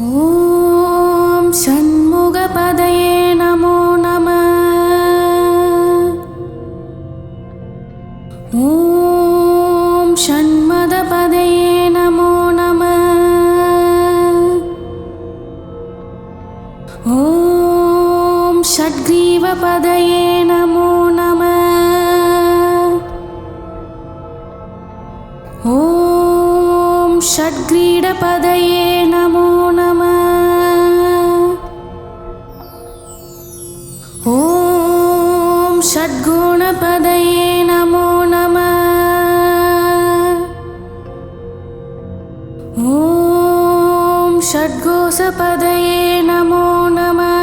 ॐ षण्मुगपदये नमो नमः। ॐ षण्मदपदये नमो नमः। ॐ षड्ग्रीवपदये नमो नमः। ॐ षड्ग्रीडपदये नमो षड्गुणपदये नमो नमः। ॐ षड्घोषपदये नमो नमः।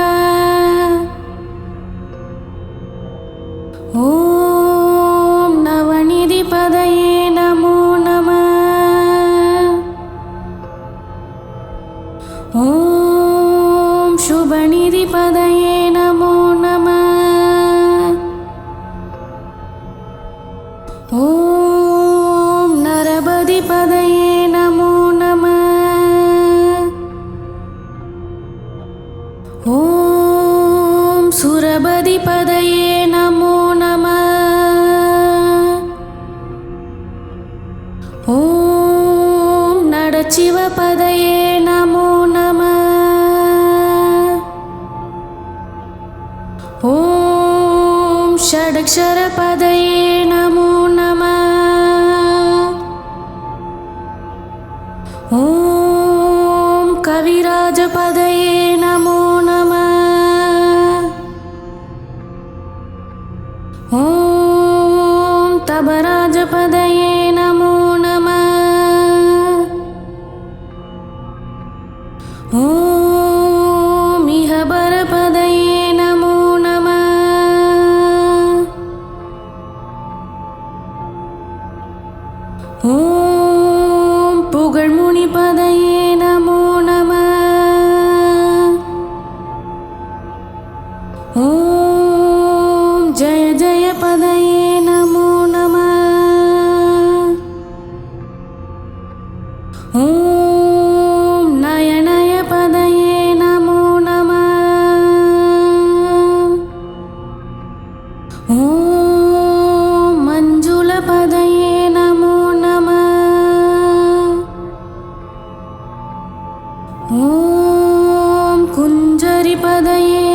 ॐ नवनिधिपदये नमो नमः। ॐ शुभनिधिपदये ॐ नडचिवपदये नमो नमः ॐ षडक्षरपदये नमो नमः ॐ कविराजपदये नमो नमः ॐ तबराजपदये ॐ जय जय पदये नमो नमः ॐ नयनय पदये नमो नमः ॐ मञ्जुलपदये नमो नमः ॐ कुञ्जरिपदये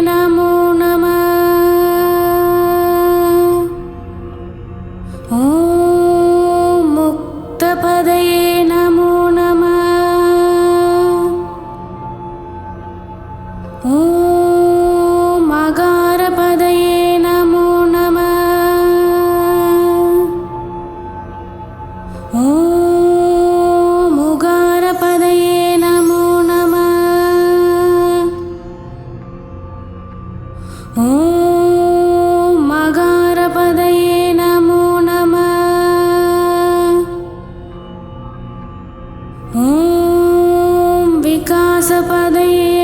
नमो नमः। ॐ मुक्तपदये नमो नमः। ॐ ॐ विकासपदये